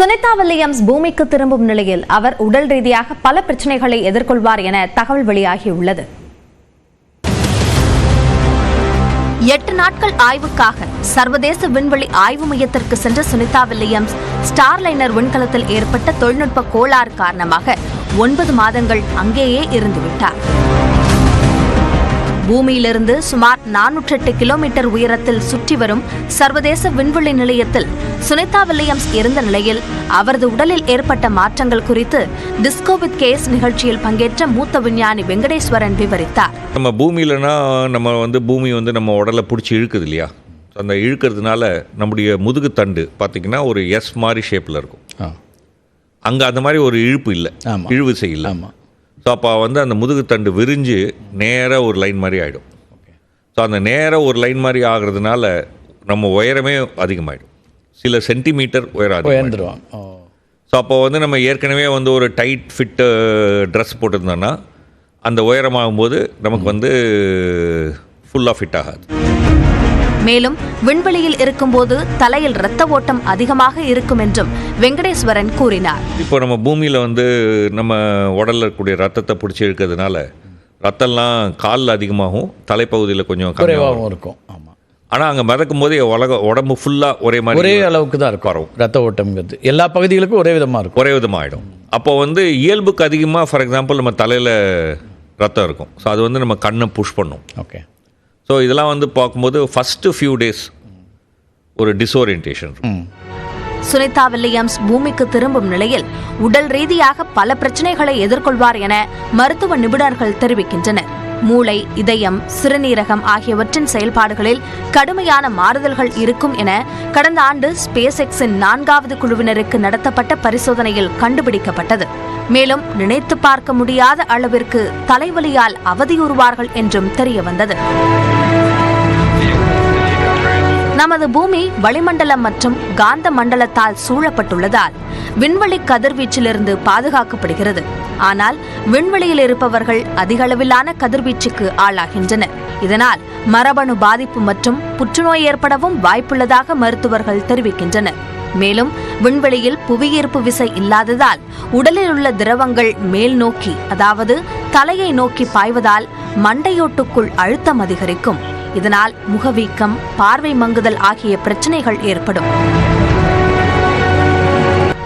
Sunita Williams பூமிக்கு திரும்பும் நிலையில் அவர் உடல் ரீதியாக பல பிரச்சனைகளை எதிர்கொள்வார் என தகவல் வெளியாகியுள்ளது. எட்டு நாட்கள் ஆய்வுக்காக சர்வதேச விண்வெளி ஆய்வு மையத்திற்கு சென்ற சுனிதா வில்லியம்ஸ் ஸ்டார்லைனர் விண்கலத்தில் ஏற்பட்ட தொழில்நுட்ப கோளாறு காரணமாக ஒன்பது மாதங்கள் அங்கேயே இருந்துவிட்டார். பூமியிலிருந்து சுமார் நானூற்றெட்டு கிலோமீட்டர் உயரத்தில் சுற்றி வரும் சர்வதேச விண்வெளி நிலையத்தில் சுனிதா வில்லியம்ஸ் இருந்த நிலையில் அவரது உடலில் ஏற்பட்ட மாற்றங்கள் குறித்து டிஸ்கோ வித் கேஸ் நிகழ்ச்சியில் பங்கேற்ற மூத்த விஞ்ஞானி வெங்கடேஸ்வரன் விவரித்தார். நம்ம பூமியிலனா நம்ம வந்து பூமி வந்து நம்ம உடலை பிடிச்சி இழுக்குது இல்லையா? அந்த இழுக்கிறதுனால நம்முடைய முதுகுத்தண்டு பார்த்திங்கன்னா ஒரு எஸ் மாதிரி ஷேப்பில் இருக்கும். ஆ. அங்கே அந்த மாதிரி ஒரு இழுப்பு இல்லை. இழுவிசை இல்லை. ஸோ அப்போ வந்து அந்த முதுகுத்தண்டு விரிஞ்சு நேராக ஒரு லைன் மாதிரி ஆகிடும் ஸோ அந்த நேராக ஒரு லைன் மாதிரி ஆகிறதுனால நம்ம உயரமே அதிகமாகிடும் சில சென்டிமீட்டர் உயரம் உயர்ந்துருவாங்க ஸோ அப்போ வந்து நம்ம ஏற்கனவே வந்து ஒரு டைட் ஃபிட்டு ட்ரெஸ் போட்டிருந்தோன்னா அந்த உயரமாகும்போது நமக்கு வந்து ஃபுல்லாக ஃபிட் ஆகாது. மேலும் விண்வெளியில் இருக்கும்போது தலையில் இரத்த ஓட்டம் அதிகமாக இருக்கும் என்றும் வெங்கடேஸ்வரன் கூறினார். இப்போ நம்ம பூமியில் வந்து நம்ம உடலில் இருக்கக்கூடிய ரத்தத்தை பிடிச்சி இழுக்கிறதுனால ரத்தம்லாம் காலில் அதிகமாகும் தலைப்பகுதியில் கொஞ்சம் குறைவாகவும் இருக்கும். ஆமாம் ஆனால் அங்கே மிதக்கும் போதே உலக உடம்பு ஃபுல்லாக ஒரே மாதிரி ஒரே அளவுக்கு தான் இருக்கும். வரும் ரத்த ஓட்டம்ங்கிறது. எல்லா பகுதிகளுக்கும் ஒரே விதமாக இருக்கும். ஒரே விதமாகிடும் அப்போ வந்து இயல்புக்கு அதிகமாக ஃபார் எக்ஸாம்பிள் நம்ம தலையில் ரத்தம் இருக்கும். ஸோ அது வந்து நம்ம கண்ணை புஷ் பண்ணும். ஓகே ஸோ இதெல்லாம் வந்து பார்க்கும்போது ஃபஸ்ட்டு ஃபியூ டேஸ் ஒரு டிஸ்ஓரியன்டேஷன் சுனிதா வில்லியம்ஸ் பூமிக்கு திரும்பும் நிலையில் உடல் ரீதியாக பல பிரச்சனைகளை எதிர்கொள்வார் என மருத்துவ நிபுணர்கள் தெரிவிக்கின்றனர். மூளை இதயம் சிறுநீரகம் ஆகியவற்றின் செயல்பாடுகளில் கடுமையான மாறுதல்கள் இருக்கும் என கடந்த ஆண்டு ஸ்பேஸ் எக்ஸின் நான்காவது குழுவினருக்கு நடத்தப்பட்ட பரிசோதனையில் கண்டுபிடிக்கப்பட்டது. மேலும் நினைத்து பார்க்க முடியாத அளவிற்கு தலைவலியால் அவதியுறுவார்கள் என்றும் தெரியவந்தது. நமது பூமி வளிமண்டலம் மற்றும் காந்த மண்டலத்தால் சூழப்பட்டுள்ளதால் விண்வெளி கதிர்வீச்சிலிருந்து பாதுகாக்கப்படுகிறது. ஆனால் விண்வெளியில் இருப்பவர்கள் அதிகளவிலான கதிர்வீச்சுக்கு ஆளாகின்றனர். இதனால் மரபணு பாதிப்பு மற்றும் புற்றுநோய் ஏற்படவும் வாய்ப்புள்ளதாக மருத்துவர்கள் தெரிவிக்கின்றனர். மேலும் விண்வெளியில் புவியீர்ப்பு விசை இல்லாததால் உடலில் உள்ள திரவங்கள் மேல் நோக்கி அதாவது தலையை நோக்கி பாய்வதால் மண்டையோட்டுக்குள் அழுத்தம் அதிகரிக்கும். இதனால் முகவீக்கம் பார்வை மங்குதல் ஆகிய பிரச்சனைகள் ஏற்படும்.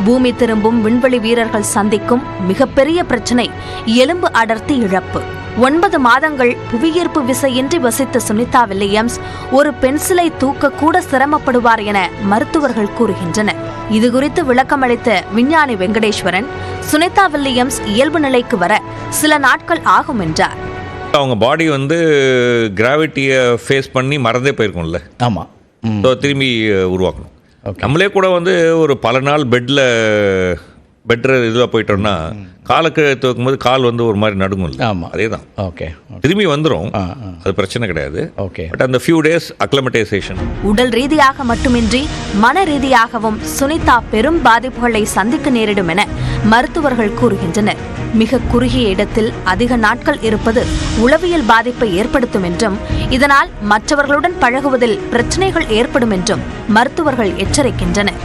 பூமி திரும்பும் விண்வெளி வீரர்கள் சந்திக்கும் மிகப்பெரிய பிரச்சனை எலும்பு அடர்த்தி இழப்பு. ஒன்பது மாதங்கள் புவியீர்ப்பு விசையின்றி வசித்த சுனிதா வில்லியம்ஸ் ஒரு பென்சிலை தூக்க கூட சிரமப்படுவார் என மருத்துவர்கள் கூறுகின்றனர். இதுகுறித்து விளக்கமளித்த விஞ்ஞானி வெங்கடேஸ்வரன் சுனிதா வில்லியம்ஸ் இயல்பு நிலைக்கு வர சில நாட்கள் ஆகும் என்றார். அவங்க பாடி வந்து கிராவிட்டியை ஃபேஸ் பண்ணி மறந்தே போயிருக்கும்ல. ஆமாம் ஸோ திரும்பி உருவாக்கணும். நம்மளே கூட வந்து ஒரு பல நாள் பெட்டில் பெட்ரு இதில் போயிட்டோம்னா காலை கீழே எடுத்து வைக்கும்போது கால் வந்து ஒரு மாதிரி நடுங்கும்ல. ஆமா. அதே தான் ஓகே. திரும்பி வந்துடும் ஆ ஆ. அது பிரச்சனை கிடையாது. ஓகே. பட் அந்த ஃபியூ டேஸ் அக்ளமடைசேஷன் உடல் ரீதியாக மட்டுமின்றி மன ரீதியாகவும் சுனிதா பெரும் பாதிப்புகளை சந்திக்க நேரிடும் என மருத்துவர்கள் கூறுகின்றனர். மிக குறுகிய இடத்தில் அதிக நாட்கள் இருப்பது உளவியல் பாதிப்பை ஏற்படுத்தும் என்றும் இதனால் மற்றவர்களுடன் பழகுவதில் பிரச்சனைகள் ஏற்படும் என்றும் மருத்துவர்கள் எச்சரிக்கின்றனர்.